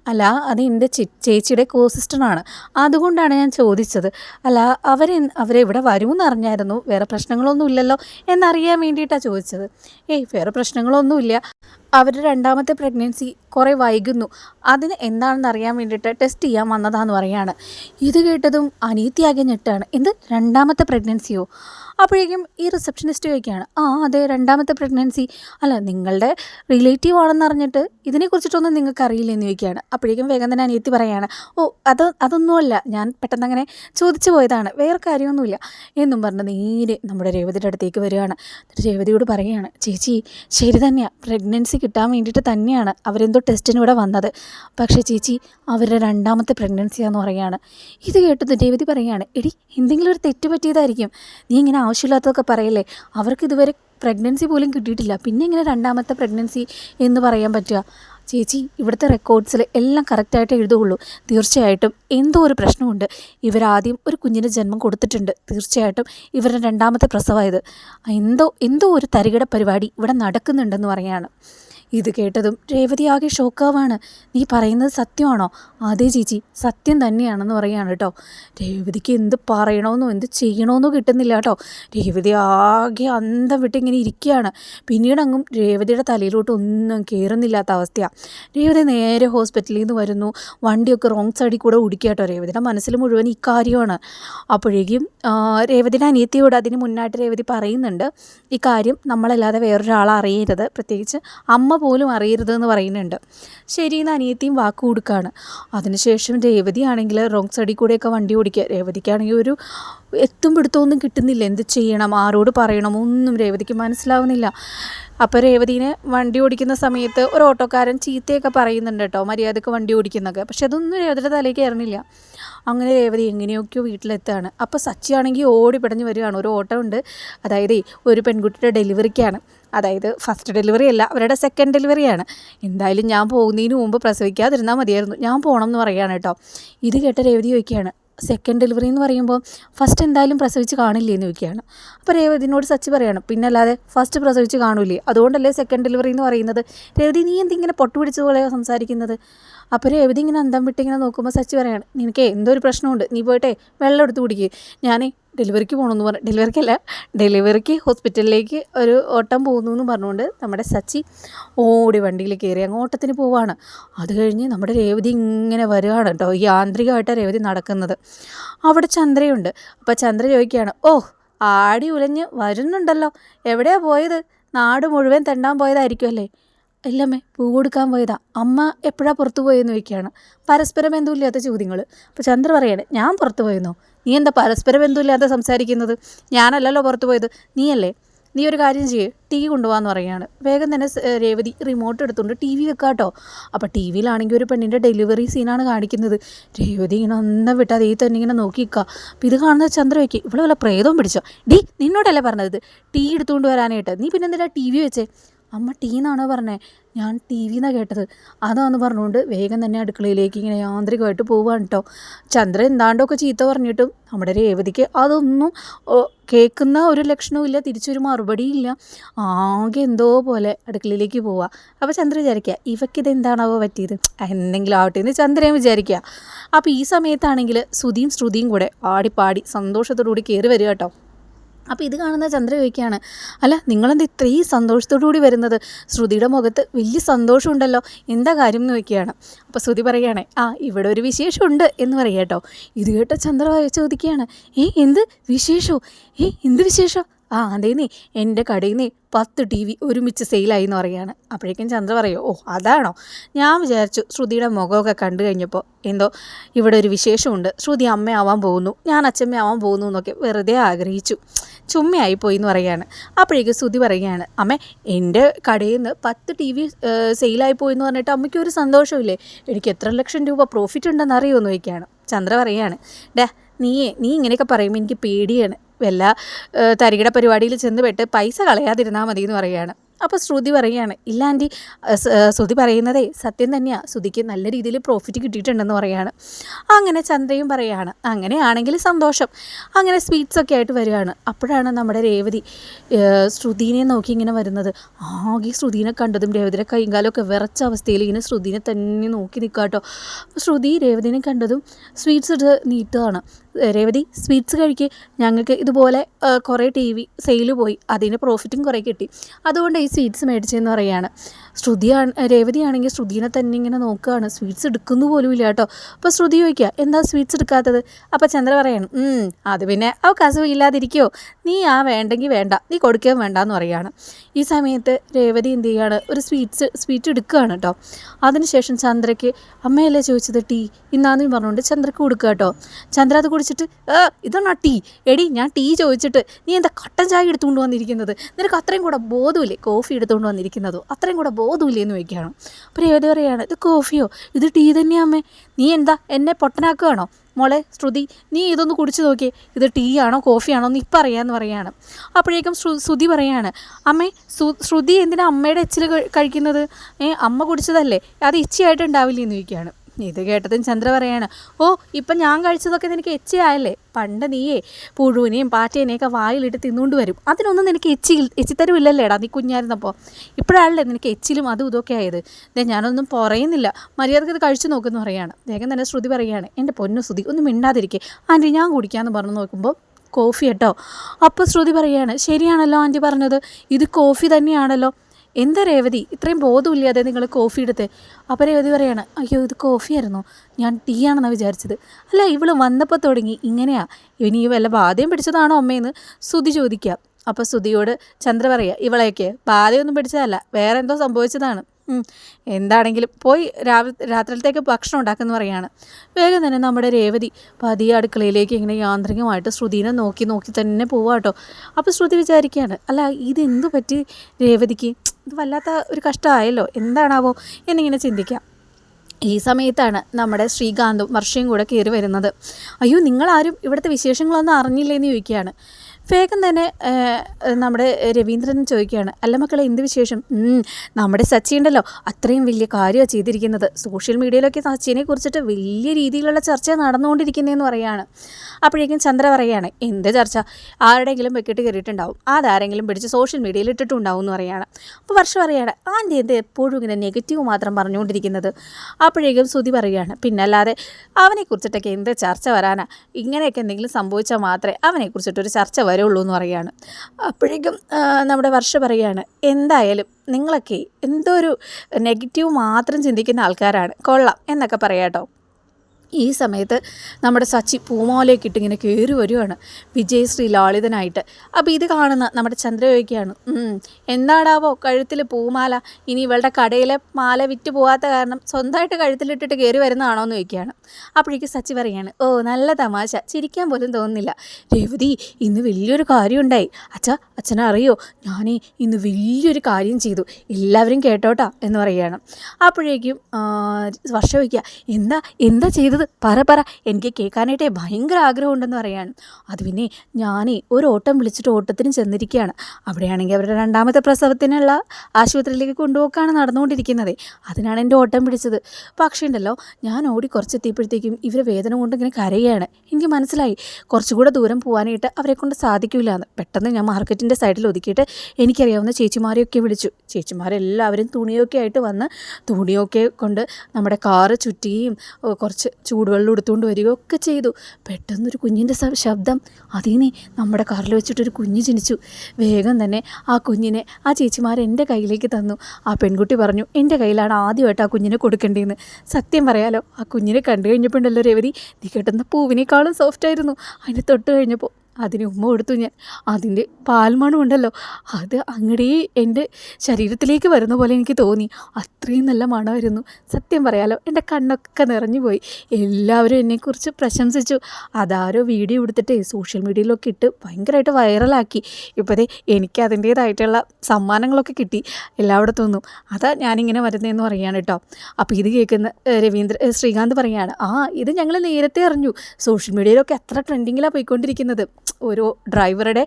അല്ല അത് എന്റെ ചേച്ചിയുടെ കോസിസ്റ്റനാണ് അതുകൊണ്ടാണ് ഞാൻ ചോദിച്ചത്. അല്ല അവരെ അവരെ ഇവിടെ വരുമെന്ന് അറിഞ്ഞായിരുന്നു. വേറെ പ്രശ്നങ്ങളൊന്നും ഇല്ലല്ലോ എന്നറിയാൻ വേണ്ടിയിട്ടാണ് ചോദിച്ചത്. ഏയ് വേറെ പ്രശ്നങ്ങളൊന്നുമില്ല അവരുടെ രണ്ടാമത്തെ പ്രഗ്നൻസി കുറേ വൈകുന്നു. അതിന് എന്താണെന്ന് അറിയാൻ വേണ്ടിയിട്ട് ടെസ്റ്റ് ചെയ്യാൻ വന്നതാന്ന് പറയാണ്. ഇത് കേട്ടതും അനീതിയാകെ ഞെട്ടാണ്. എന്ത്? രണ്ടാമത്തെ പ്രഗ്നൻസിയോ അപ്പോഴേക്കും ഈ റിസപ്ഷനിസ്റ്റ് ചോദിക്കുകയാണ് ആ അതെ രണ്ടാമത്തെ പ്രഗ്നൻസി അല്ല നിങ്ങളുടെ റിലേറ്റീവ് ആണെന്ന് അറിഞ്ഞിട്ട് ഇതിനെക്കുറിച്ചിട്ടൊന്നും നിങ്ങൾക്ക് അറിയില്ല എന്ന് ചോദിക്കുകയാണ്. അപ്പോഴേക്കും വേഗം തന്നെ അനിയത്തി പറയാണ് ഓ അത് അതൊന്നുമല്ല. ഞാൻ പെട്ടെന്ന് അങ്ങനെ ചോദിച്ചു പോയതാണ്. വേറെ കാര്യമൊന്നുമില്ല. എന്നും പറഞ്ഞ് നേരെ നമ്മുടെ രേവതിയുടെ അടുത്തേക്ക് വരികയാണ്. രേവതിയോട് പറയുകയാണ് ചേച്ചി ശരി തന്നെയാണ് പ്രഗ്നൻസി കിട്ടാൻ വേണ്ടിയിട്ട് തന്നെയാണ് അവരെന്തോ ടെസ്റ്റിന് ഇവിടെ വന്നത്. പക്ഷേ ചേച്ചി അവരുടെ രണ്ടാമത്തെ പ്രഗ്നൻസിയാന്ന് പറയുകയാണ്. ഇത് കേട്ടത് രേവതി പറയുകയാണ് എടി എന്തെങ്കിലും ഒരു തെറ്റ് പറ്റിയതായിരിക്കും. നീ ഇങ്ങനെ ആവശ്യമില്ലാത്തതൊക്കെ പറയല്ലേ? അവർക്ക് ഇതുവരെ പ്രഗ്നൻസി പോലും കിട്ടിയിട്ടില്ല. പിന്നെ ഇങ്ങനെ രണ്ടാമത്തെ പ്രഗ്നൻസി എന്ന് പറയാൻ പറ്റുക. ചേച്ചി ഇവിടുത്തെ റെക്കോർഡ്സിൽ എല്ലാം കറക്റ്റായിട്ട് എഴുതുകയുള്ളൂ. തീർച്ചയായിട്ടും എന്തോ ഒരു പ്രശ്നമുണ്ട്. ഇവരാദ്യം ഒരു കുഞ്ഞിന് ജന്മം കൊടുത്തിട്ടുണ്ട്. തീർച്ചയായിട്ടും ഇവരുടെ രണ്ടാമത്തെ പ്രസവമായത് എന്തോ എന്തോ ഒരു തരികിട പരിപാടി ഇവിടെ നടക്കുന്നുണ്ടെന്ന് പറയാണ് ഇത് കേട്ടതും രേവതി ആകെ ഷോക്കാവാണ്. നീ പറയുന്നത് സത്യമാണോ? അതെ ചേച്ചി സത്യം തന്നെയാണെന്ന് പറയാണ് കേട്ടോ രേവതിക്ക് എന്ത് പറയണമെന്നോ എന്ത് ചെയ്യണമെന്നോ കിട്ടുന്നില്ല കേട്ടോ രേവതി ആകെ അന്തം വിട്ട് ഇങ്ങനെ ഇരിക്കുകയാണ്. പിന്നീടങ്ങും രേവതിയുടെ തലയിലോട്ട് ഒന്നും കയറുന്നില്ലാത്ത അവസ്ഥയാണ് രേവതി നേരെ ഹോസ്പിറ്റലിൽ നിന്ന് വരുന്നു. വണ്ടിയൊക്കെ റോങ് സൈഡിൽ കൂടെ ഓടിക്കുക കേട്ടോ രേവതിയുടെ മനസ്സിൽ മുഴുവൻ ഇക്കാര്യമാണ് അപ്പോഴേക്കും രേവതിയുടെ അനിയത്തിയോട് അതിന് മുന്നായിട്ട് രേവതി പറയുന്നുണ്ട് ഇക്കാര്യം കാര്യം നമ്മളല്ലാതെ വേറൊരാൾ അറിയരുത്. പ്രത്യേകിച്ച് അമ്മ പോലും അറിയരുത് എന്ന് പറയുന്നുണ്ട്. എന്ന് അനിയത്തിയും വാക്ക് കൊടുക്കുകയാണ് അതിനുശേഷം രേവതി ആണെങ്കിൽ റോങ് സൈഡിൽ കൂടെയൊക്കെ വണ്ടി ഓടിക്കുക. രേവതിക്കാണെങ്കിൽ ഒരു എത്തും പിടുത്തമൊന്നും കിട്ടുന്നില്ല. എന്ത് ചെയ്യണം? ആരോട് പറയണം? ഒന്നും രേവതിക്ക് മനസ്സിലാവുന്നില്ല. അപ്പോൾ രേവതിനെ വണ്ടി ഓടിക്കുന്ന സമയത്ത് ഒരു ഓട്ടോക്കാരൻ ചീത്തയൊക്കെ പറയുന്നുണ്ട് കേട്ടോ. മര്യാദയ്ക്ക് വണ്ടി ഓടിക്കുന്നൊക്കെ. പക്ഷെ അതൊന്നും രേവതിയുടെ തലയിൽ കയറണില്ല അങ്ങനെ രേവതി എങ്ങനെയൊക്കെയോ വീട്ടിലെത്താണ്. അപ്പോൾ സച്ചിയാണെങ്കിൽ ഓടി പിടഞ്ഞ് വരികയാണ്. ഒരു ഓട്ടോ ഉണ്ട് അതായത് ഒരു പെൺകുട്ടിയുടെ ഡെലിവറിക്കാണ്. അതായത് ഫസ്റ്റ് ഡെലിവറി അല്ല അവരുടെ സെക്കൻഡ് ഡെലിവറിയാണ്. എന്തായാലും ഞാൻ പോകുന്നതിന് മുമ്പ് പ്രസവിക്കാതിരുന്നാൽ മതിയായിരുന്നു. ഞാൻ പോകണം എന്ന് പറയുകയാണ് കേട്ടോ. ഇത് കേട്ട രേവതി ചോദിക്കുകയാണ് സെക്കൻഡ് ഡെലിവറി എന്ന് പറയുമ്പോൾ ഫസ്റ്റ് എന്തായാലും പ്രസവിച്ച് കാണില്ലേ എന്ന് ചോദിക്കുകയാണ്. അപ്പോൾ രേവതിനോട് സച്ചി പറയണം പിന്നെ അല്ലാതെ ഫസ്റ്റ് പ്രസവിച്ച് കാണൂലേ അതുകൊണ്ടല്ലേ സെക്കൻഡ് ഡെലിവറി എന്ന് പറയുന്നത്. രേവതി നീ എന്തിങ്ങനെ പൊട്ടുപിടിച്ച പോലെ സംസാരിക്കുന്നത്? അപ്പോൾ രേവതി ഇങ്ങനെ അന്തം വിട്ടിങ്ങനെ നോക്കുമ്പോൾ സച്ചി പറയാണ് നിനക്ക് എന്തോ ഒരു പ്രശ്നമുണ്ട്. നീ പോയിട്ടേ വെള്ളം എടുത്ത് കുടിക്കുക ഞാൻ ഡെലിവറിക്ക് പോകണമെന്ന് പറഞ്ഞു ഡെലിവറിക്കല്ല ഡെലിവറിക്ക് ഹോസ്പിറ്റലിലേക്ക് ഒരു ഓട്ടം പോകുന്നു എന്ന് പറഞ്ഞുകൊണ്ട് നമ്മുടെ സച്ചി ഓടി വണ്ടിയിൽ കയറി അങ്ങ് ഓട്ടത്തിന് പോവാണ്. അത് കഴിഞ്ഞ് നമ്മുടെ രേവതി ഇങ്ങനെ വരികയാണ് കേട്ടോ യാന്ത്രികമായിട്ടാണ് രേവതി നടക്കുന്നത്. അവിടെ ചന്ദ്രയുണ്ട്. അപ്പോൾ ചന്ദ്ര ചോദിക്കുകയാണ് ഓ ആടി ഉലഞ്ഞ് വരുന്നുണ്ടല്ലോ. എവിടെയാണ് പോയത്? നാട് മുഴുവൻ തെണ്ടാൻ പോയതായിരിക്കും അല്ലേ ഇല്ലമ്മേ പൂ കൊടുക്കാൻ പോയതാ. അമ്മ എപ്പോഴാ പുറത്തു പോയെന്ന് ചോദിക്കുകയാണ്. പരസ്പര ബന്ധമില്ലാത്ത ചോദ്യങ്ങൾ അപ്പോൾ ചന്ദ്ര പറയാണ് ഞാൻ പുറത്തു പോയെന്നോ? നീ എന്താ പരസ്പര ബന്ധമില്ലാതെ സംസാരിക്കുന്നത്? ഞാനല്ലല്ലോ പുറത്തു പോയത്. നീയല്ലേ? നീ ഒരു കാര്യം ചെയ്യ് ടി വി കൊണ്ടുപോകാന്ന് പറയുകയാണ്. വേഗം തന്നെ രേവതി റിമോട്ട് എടുത്തുകൊണ്ട് ടി വി വെക്കാട്ടോ അപ്പോൾ ടി വിയിലാണെങ്കിൽ ഒരു പെണ്ണിന്റെ ഡെലിവറി സീനാണ് കാണിക്കുന്നത്. രേവതി ഇങ്ങനെ ഒന്നും വിട്ട് അതേ തന്നെ ഇങ്ങനെ നോക്കി നിൽക്കുക അപ്പോൾ ഇത് കാണുന്ന ചന്ദ്ര വയ്ക്ക് ഇവിടെ വല്ല പ്രേതവും പിടിച്ചോ? ഡി നിന്നോടല്ലേ പറഞ്ഞത്? ടീ എടുത്തുകൊണ്ട് വരാനായിട്ട്. നീ പിന്നെ എന്തിനാ ടി വി വെച്ചേ? അമ്മ ടീ എന്നാണോ പറഞ്ഞത് ഞാൻ ടി വി എന്നാണ് കേട്ടത്. അതാന്ന് പറഞ്ഞുകൊണ്ട് വേഗം തന്നെ അടുക്കളയിലേക്ക് ഇങ്ങനെ യാന്ത്രികമായിട്ട് പോവുകയാണ് കേട്ടോ ചന്ദ്രൻ എന്താണ്ടൊക്കെ ചീത്ത പറഞ്ഞിട്ടും നമ്മുടെ രേവതിക്ക് അതൊന്നും കേൾക്കുന്ന ഒരു ലക്ഷണവും ഇല്ല തിരിച്ചൊരു മറുപടിയില്ല ആകെ എന്തോ പോലെ അടുക്കളയിലേക്ക് പോവുക അപ്പോൾ ചന്ദ്രൻ വിചാരിക്കുക ഇവക്കിത് എന്താണാവോ പറ്റിയത്? എന്തെങ്കിലും ആവട്ടെ എന്ന് ചന്ദ്രൻ വിചാരിക്കുക അപ്പോൾ ഈ സമയത്താണെങ്കിൽ ശ്രുതിയും ശ്രുതിയും കൂടെ ആടിപ്പാടി സന്തോഷത്തോടു കൂടി കയറി വരിക കേട്ടോ അപ്പോൾ ഇത് കാണുന്ന ചന്ദ്ര ചോദിക്കുകയാണ് അല്ല നിങ്ങളെന്ത് ഇത്രയും സന്തോഷത്തോടു കൂടി വരുന്നത്? ശ്രുതിയുടെ മുഖത്ത് വലിയ സന്തോഷമുണ്ടല്ലോ എന്താ കാര്യം എന്ന് ചോദിക്കുകയാണ്. അപ്പോൾ ശ്രുതി പറയുകയാണ് ആ ഇവിടെ ഒരു വിശേഷമുണ്ട് എന്ന് പറയുക കേട്ടോ. ഇത് കേട്ട ചന്ദ്ര ചോദിക്കുകയാണ് ഏ എന്ത് വിശേഷമോ ഏ എന്ത് വിശേഷം? ആ അതേന്നേ എന്റെ കടയിൽ നിന്ന് പത്ത് ടി വി ഒരുമിച്ച് സെയിലായി എന്ന് പറയുകയാണ്. അപ്പോഴേക്കും ചന്ദ്ര പറയോ ഓ അതാണോ? ഞാൻ വിചാരിച്ചു ശ്രുതിയുടെ മുഖമൊക്കെ കണ്ടു കഴിഞ്ഞപ്പോൾ എന്തോ ഇവിടെ ഒരു വിശേഷമുണ്ട്. ശ്രുതി അമ്മയാവാൻ പോകുന്നു. ഞാൻ അച്ഛമ്മയാവാൻ പോകുന്നു എന്നൊക്കെ വെറുതെ ആഗ്രഹിച്ചു. ചുമ്മയായിപ്പോയി എന്ന് പറയുകയാണ്. അപ്പോഴേക്കും ശ്രുതി പറയുകയാണ് അമ്മ എന്റെ കടയിൽ നിന്ന് പത്ത് ടി വി സെയിലായി പോയി എന്ന് പറഞ്ഞിട്ട് അമ്മയ്ക്ക് ഒരു സന്തോഷമില്ലേ? എനിക്ക് എത്ര ലക്ഷം രൂപ പ്രോഫിറ്റ് ഉണ്ടെന്ന് അറിയുമെന്ന് ചോദിക്കുകയാണ്. ചന്ദ്ര പറയുകയാണ് ഡാ നീയേ നീ ഇങ്ങനെയൊക്കെ പറയുമ്പോൾ എനിക്ക് പേടിയാണ്. വല്ല തരികിട പരിപാടിയിൽ ചെന്ന് പെട്ട് പൈസ കളയാതിരുന്നാൽ മതി എന്ന് പറയുകയാണ്. അപ്പോൾ ശ്രുതി പറയുകയാണ് ഇല്ല ആന്റി ശ്രുതി പറയുന്നതേ സത്യം തന്നെയാണ് ശ്രുതിക്ക് നല്ല രീതിയിൽ പ്രോഫിറ്റ് കിട്ടിയിട്ടുണ്ടെന്ന് പറയുകയാണ്. അങ്ങനെ ചന്ദ്രയും പറയുകയാണ് അങ്ങനെയാണെങ്കിൽ സന്തോഷം. അങ്ങനെ സ്വീറ്റ്സ് ഒക്കെ ആയിട്ട് വരികയാണ്. അപ്പോഴാണ് നമ്മുടെ രേവതി ശ്രുതിനെ നോക്കി ഇങ്ങനെ വരുന്നത്. ആകെ ശ്രുതിനെ കണ്ടതും രേവതിയുടെ കൈകാലമൊക്കെ വിറച്ച അവസ്ഥയിൽ ഇങ്ങനെ ശ്രുതിനെ തന്നെ നോക്കി നിൽക്കുക കേട്ടോ ശ്രുതി രേവതിനെ കണ്ടതും സ്വീറ്റ്സ് എടുത്ത് നീട്ടുകയാണ്. രേവതി സ്വീറ്റ്സ് കഴിക്ക്. ഞങ്ങൾക്ക് ഇതുപോലെ കുറേ ടി വി സെയിൽ പോയി. അതിന് പ്രോഫിറ്റും കുറേ കിട്ടി. അതുകൊണ്ട് ഈ സ്വീറ്റ്സ് മേടിച്ചതെന്ന് പറയുകയാണ് ശ്രുതിയാണ് രേവതിയാണെങ്കിൽ ശ്രുതിനെ തന്നെ ഇങ്ങനെ നോക്കുകയാണ് സ്വീറ്റ്സ് എടുക്കുന്നു പോലും ഇല്ല കേട്ടോ. അപ്പോൾ ശ്രുതി ചോദിക്കുക എന്താ സ്വീറ്റ്സ് എടുക്കാത്തത്? അപ്പോൾ ചന്ദ്ര പറയാണ് അത് പിന്നെ അവൾക്ക് അസുഖം ഇല്ലാതിരിക്കുമോ നീ ആ വേണ്ടെങ്കിൽ വേണ്ട. നീ കൊടുക്കുകയും വേണ്ട എന്ന് പറയുകയാണ് ഈ സമയത്ത് രേവതി എന്ത് ചെയ്യുകയാണ് ഒരു സ്വീറ്റ്സ് സ്വീറ്റ് എടുക്കുകയാണ് കേട്ടോ. അതിനുശേഷം ചന്ദ്രയ്ക്ക് അമ്മയല്ലേ ചോദിച്ചത് ടീ? ഇന്നാന്ന് പറഞ്ഞുകൊണ്ട് ചന്ദ്രക്ക് കൊടുക്കുക കേട്ടോ. ചന്ദ്ര അത് കുടിച്ചിട്ട് ഏ ഇതാണ് ടീ? എടി ഞാൻ ടീ ചോദിച്ചിട്ട് നീ എന്താ കട്ടൻ ചായ എടുത്തുകൊണ്ട് വന്നിരിക്കുന്നത്? നിനക്ക് അത്രയും കൂടെ ബോധമില്ലേ കോഫി എടുത്തുകൊണ്ട് വന്നിരിക്കുന്നതോ? അത്രയും കൂടെ ബോധമില്ലേ? എന്ന് ചോദിക്കുകയാണ്. അപ്പോൾ ഏത് പറയുകയാണ് ഇത് കോഫിയോ? ഇത് ടീ തന്നെയാ അമ്മേ. നീ എന്താ എന്നെ പൊട്ടനാക്കുകയാണോ? മോളെ ശ്രുതി നീ ഇതൊന്ന് കുടിച്ചു നോക്കിയേ. ഇത് ടീ ആണോ കോഫിയാണോ എന്ന് ഇപ്പം അറിയാമെന്ന് പറയാണ്. അപ്പോഴേക്കും ശ്രു ശ്രുതി പറയാണ് അമ്മേ ശ്രുതി എന്തിനാ അമ്മയുടെ എച്ചിൽ കഴിക്കുന്നത്? ഏ അമ്മ കുടിച്ചതല്ലേ? അത് ഇച്ചയായിട്ടുണ്ടാവില്ലേ എന്ന് ചോദിക്കുകയാണ്. ഇത് കേട്ടതും ചന്ദ്ര പറയാണ് ഓ ഇപ്പം ഞാൻ കഴിച്ചതൊക്കെ നിനക്ക് എച്ചയായല്ലേ? പണ്ട് നീയേ പുഴുവിനെയും പാറ്റേനെയൊക്കെ വായിലിട്ട് തിന്നുകൊണ്ട് വരും. അതിനൊന്നും നിനക്ക് എച്ചി എച്ചിത്തരവില്ലല്ലേടാ നീ കുഞ്ഞായിരുന്നപ്പോൾ ഇപ്പോഴാണല്ലേ നിനക്ക് എച്ചിലും അതും ഇതൊക്കെ ആയത്? ദേ ഞാനൊന്നും പറയുന്നില്ല. മര്യാദയ്ക്ക് ഇത് കഴിച്ചു നോക്കുന്നു പറയാണ്. വേഗം തന്നെ ശ്രുതി പറയുകയാണ് എന്റെ പൊന്നു ശ്രുതി ഒന്നും മിണ്ടാതിരിക്കേ. ആന്റി ഞാൻ കുടിക്കാമെന്ന് പറഞ്ഞു നോക്കുമ്പോൾ കോഫി കേട്ടോ? അപ്പോൾ ശ്രുതി പറയുകയാണ് ശരിയാണല്ലോ ആന്റി പറഞ്ഞത്? ഇത് കോഫി തന്നെയാണല്ലോ? എന്താ രേവതി? ഇത്രയും ബോധമില്ലാതെ നിങ്ങൾ കോഫി എടുത്ത്. അപ്പോൾ രേവതി പറയാണ് അയ്യോ ഇത് കോഫിയായിരുന്നു ഞാൻ ടീ ആണെന്നാണ് വിചാരിച്ചത്. അല്ല ഇവൾ വന്നപ്പോൾ തുടങ്ങി. ഇങ്ങനെയാ. ഇനി വല്ല ബാധയും പിടിച്ചതാണോ അമ്മയെന്ന് ശ്രുതി ചോദിക്കുക അപ്പോൾ ശ്രുതിയോട് ചന്ദ്ര പറയുക ഇവളെയൊക്കെ ബാധയൊന്നും പിടിച്ചതല്ല. വേറെ എന്തോ സംഭവിച്ചതാണ്. എന്താണെങ്കിലും പോയി രാവിലെ രാത്രിയിലത്തേക്ക് ഭക്ഷണം ഉണ്ടാക്കുന്ന പറയാണ്. വേഗം തന്നെ നമ്മുടെ രേവതി പതിയെ അടുക്കളയിലേക്ക് ഇങ്ങനെ യാന്ത്രികമായിട്ട് ശ്രുതിനെ നോക്കി നോക്കി തന്നെ പോവാട്ടോ അപ്പോൾ ശ്രുതി വിചാരിക്കുകയാണ് അല്ല ഇതെന്തു പറ്റി രേവതിക്ക്? ഇത് വല്ലാത്ത ഒരു കഷ്ടമായല്ലോ എന്താണാവോ? എന്നിങ്ങനെ ചിന്തിക്കാം. ഈ സമയത്താണ് നമ്മുടെ ശ്രീകാന്തും വർഷയും കൂടെ കയറി വരുന്നത്. അയ്യോ നിങ്ങളാരും ഇവിടുത്തെ വിശേഷങ്ങളൊന്നും അറിഞ്ഞില്ലേ എന്ന് ചോദിക്കുകയാണ്. വേഗം തന്നെ നമ്മുടെ രവീന്ദ്രൻ ചോദിക്കുകയാണ് അല്ല മക്കളെ എന്ത് വിശേഷം? നമ്മുടെ സച്ചി ഉണ്ടല്ലോ അത്രയും വലിയ കാര്യമാണ് ചെയ്തിരിക്കുന്നത്. സോഷ്യൽ മീഡിയയിലൊക്കെ സച്ചിനെ കുറിച്ചിട്ട് വലിയ രീതിയിലുള്ള ചർച്ച നടന്നുകൊണ്ടിരിക്കുന്നതെന്ന് പറയുകയാണ് അപ്പോഴേക്കും ചന്ദ്ര പറയുകയാണ് എന്ത് ചർച്ച? ആരുടെയെങ്കിലും വെക്കിട്ട് കയറിയിട്ടുണ്ടാവും. അതാരെങ്കിലും പിടിച്ച് സോഷ്യൽ മീഡിയയിൽ ഇട്ടിട്ടുണ്ടാവും എന്ന് പറയുകയാണ് അപ്പോൾ വർഷം പറയുകയാണ് ആന്റെ എന്ത് എപ്പോഴും ഇങ്ങനെ നെഗറ്റീവ് മാത്രം പറഞ്ഞുകൊണ്ടിരിക്കുന്നത്? അപ്പോഴേക്കും ശ്രുതി പറയുകയാണ് പിന്നെ അല്ലാതെ അവനെക്കുറിച്ചിട്ടൊക്കെ എന്ത് ചർച്ച വരാനാ? ഇങ്ങനെയൊക്കെ എന്തെങ്കിലും സംഭവിച്ചാൽ മാത്രമേ അവനെക്കുറിച്ചിട്ടൊരു ചർച്ച വരുള്ളൂ എന്ന് പറയുകയാണ്. അപ്പോഴേക്കും നമ്മുടെ വർഷ പറയുകയാണ് എന്തായാലും നിങ്ങളൊക്കെ എന്തോ ഒരു നെഗറ്റീവ് മാത്രം ചിന്തിക്കുന്ന ആൾക്കാരാണ്. കൊള്ളാം എന്നൊക്കെ പറയാട്ടോ. ഈ സമയത്ത് നമ്മുടെ സച്ചി പൂമാലയൊക്കെ ഇങ്ങനെ കയറി വരുവാണ്. വിജയശ്രീ ലാളിതനായിട്ട് അപ്പോൾ ഇത് കാണുന്ന നമ്മുടെ ചന്ദ്രയോഗിക്കാണ് എന്താടാവോ കഴുത്തിൽ പൂമാല. ഇനി ഇവളുടെ കടയിലെ മാല വിറ്റ് പോകാത്ത കാരണം സ്വന്തമായിട്ട് കഴുത്തിലിട്ടിട്ട് കയറി വരുന്നതാണോ എന്ന് ചോദിക്കുകയാണ്. അപ്പോഴേക്ക് സച്ചി പറയാണ് ഓ നല്ല തമാശ. ചിരിക്കാൻ പോലും തോന്നുന്നില്ല. രേവതി ഇന്ന് വലിയൊരു കാര്യം ഉണ്ടായി അച്ഛാ അച്ഛനെ അറിയോ? ഞാനേ ഇന്ന് വലിയൊരു കാര്യം ചെയ്തു. എല്ലാവരും കേട്ടോട്ടാ എന്ന് പറയുകയാണ്. അപ്പോഴേക്കും വർഷം വർഷ വയ്ക്കുക എന്താ എന്താ ചെയ്തത്? എന്തത് പറ പറ. എനിക്ക് കേൾക്കാനായിട്ടേ ഭയങ്കര ആഗ്രഹമുണ്ടെന്ന് പറയാണ്. അത് പിന്നെ ഞാനേ ഒരു ഓട്ടം വിളിച്ചിട്ട് ഓട്ടത്തിന് ചെന്നിരിക്കുകയാണ്. അവിടെയാണെങ്കിൽ അവരുടെ രണ്ടാമത്തെ പ്രസവത്തിനുള്ള ആശുപത്രിയിലേക്ക് കൊണ്ടുപോക്കാണ് നടന്നുകൊണ്ടിരിക്കുന്നത്. അതിനാണ് എന്റെ ഓട്ടം പിടിച്ചത് പക്ഷേ ഉണ്ടല്ലോ ഞാൻ ഓടി കുറച്ചെത്തിയപ്പോഴത്തേക്കും ഇവർ വേദന കൊണ്ട് ഇങ്ങനെ കരയുകയാണ്. എനിക്ക് മനസ്സിലായി കുറച്ചുകൂടെ ദൂരം പോകാനായിട്ട് അവരെ കൊണ്ട് സാധിക്കില്ല എന്ന് പെട്ടെന്ന് ഞാൻ മാർക്കറ്റിന്റെ സൈഡിൽ ഒതുക്കിയിട്ട് എനിക്കറിയാവുന്ന ചേച്ചിമാരെയൊക്കെ വിളിച്ചു. ചേച്ചിമാരെല്ലാവരും തുണിയൊക്കെ ആയിട്ട് വന്ന് തുണിയൊക്കെ കൊണ്ട് നമ്മുടെ കാറ് ചുറ്റുകയും കുറച്ച് ചൂടുവെള്ളം എടുത്തുകൊണ്ട് വരികയൊക്കെ ചെയ്തു. പെട്ടെന്നൊരു കുഞ്ഞിന്റെ ശബ്ദം. അതീനെ നമ്മുടെ കാറിൽ വെച്ചിട്ടൊരു കുഞ്ഞ് ജനിച്ചു. വേഗം തന്നെ ആ കുഞ്ഞിനെ ആ ചേച്ചിമാർ എന്റെ കയ്യിലേക്ക് തന്നു. ആ പെൺകുട്ടി പറഞ്ഞു എന്റെ കയ്യിലാണ് ആദ്യമായിട്ട് ആ കുഞ്ഞിനെ കൊടുക്കേണ്ടതെന്ന്. സത്യം പറയാലോ ആ കുഞ്ഞിനെ കണ്ടു കഴിഞ്ഞപ്പോൾ ഉണ്ടല്ലോ രവതി നീ കെട്ടുന്ന പൂവിനേക്കാളും സോഫ്റ്റായിരുന്നു അതിന് തൊട്ട് കഴിഞ്ഞപ്പോൾ അതിന് ഉമ്മ കൊടുത്തു ഞാൻ. അതിന്റെ പാൽമണം ഉണ്ടല്ലോ അത് അങ്ങടേ എന്റെ ശരീരത്തിലേക്ക് വരുന്ന പോലെ എനിക്ക് തോന്നി. അത്രയും നല്ല മണമായിരുന്നു. സത്യം പറയാലോ എന്റെ കണ്ണൊക്കെ നിറഞ്ഞു പോയി. എല്ലാവരും എന്നെക്കുറിച്ച് പ്രശംസിച്ചു. അതാരോ വീഡിയോ എടുത്തിട്ട് സോഷ്യൽ മീഡിയയിലൊക്കെ ഇട്ട് ഭയങ്കരമായിട്ട് വൈറലാക്കി. ഇപ്പോഴേ എനിക്ക് അതിന്റേതായിട്ടുള്ള സമ്മാനങ്ങളൊക്കെ കിട്ടി. എല്ലായിടത്തു നിന്നും അതാ ഞാനിങ്ങനെ വരുന്നതെന്ന് പറയുകയാണ് കേട്ടോ. അപ്പോൾ ഇത് കേൾക്കുന്ന രവീന്ദ്ര ശ്രീകാന്ത് പറയുകയാണ് ആ ഇത് ഞങ്ങൾ നേരത്തെ അറിഞ്ഞു. സോഷ്യൽ മീഡിയയിലൊക്കെ എത്ര ട്രെൻഡിങ്ങിലാണ് പോയിക്കൊണ്ടിരിക്കുന്നത്. ഒരു ഡ്രൈവറുടെ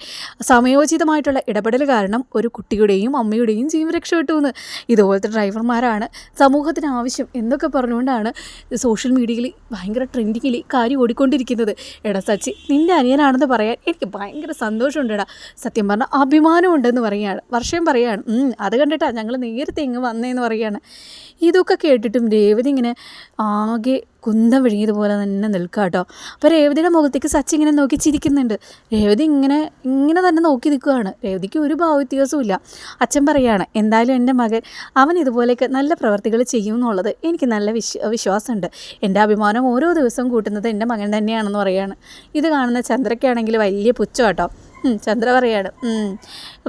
സമയോചിതമായിട്ടുള്ള ഇടപെടൽ കാരണം ഒരു കുട്ടിയുടെയും അമ്മയുടെയും ജീവൻ രക്ഷപ്പെട്ടു എന്ന് ഇതുപോലത്തെ ഡ്രൈവർമാരാണ് സമൂഹത്തിന് ആവശ്യം എന്നൊക്കെ പറഞ്ഞുകൊണ്ടാണ് സോഷ്യൽ മീഡിയയിൽ ഭയങ്കര ട്രെൻഡിങ്ങിൽ കാര്യം ഓടിക്കൊണ്ടിരിക്കുന്നത്. എടാ സച്ചി നിന്റെ അനിയനാണെന്ന് പറയാൻ എനിക്ക് ഭയങ്കര സന്തോഷമുണ്ടെടാ. സത്യം പറഞ്ഞാൽ അഭിമാനമുണ്ടെന്ന് പറയുകയാണ് വർഷം പറയുകയാണ് "ഉം, അത് കണ്ടിട്ടാണ് ഞങ്ങൾ നേരത്തെ ഇങ്ങ് വന്നതെന്ന് പറയുകയാണ് ഇതൊക്കെ കേട്ടിട്ടും രേവതി ഇങ്ങനെ ആകെ കുന്തം വിഴുങ്ങിയതുപോലെ തന്നെ നിൽക്കുക കേട്ടോ അപ്പോൾ രേവതിയുടെ മുഖത്തേക്ക് സച്ചി ഇങ്ങനെ നോക്കി ചിരിക്കുന്നുണ്ട്. രേവതി ഇങ്ങനെ ഇങ്ങനെ തന്നെ നോക്കി നിൽക്കുകയാണ് രേവതിക്ക് ഒരു ഭാവവ്യത്യാസവും അച്ഛൻ പറയുകയാണ് എന്തായാലും എന്റെ മകൻ അവൻ ഇതുപോലെയൊക്കെ നല്ല പ്രവർത്തികൾ ചെയ്യും എന്നുള്ളത് എനിക്ക് നല്ല വിശ്വ വിശ്വാസമുണ്ട്. എന്റെ അഭിമാനം ഓരോ ദിവസവും കൂട്ടുന്നത് എന്റെ മകൻ തന്നെയാണെന്ന് പറയുകയാണ് ഇത് കാണുന്ന ചന്ദ്രയ്ക്കാണെങ്കിൽ വലിയ പുച്ഛം കേട്ടോ ചന്ദ്ര പറയാണ്.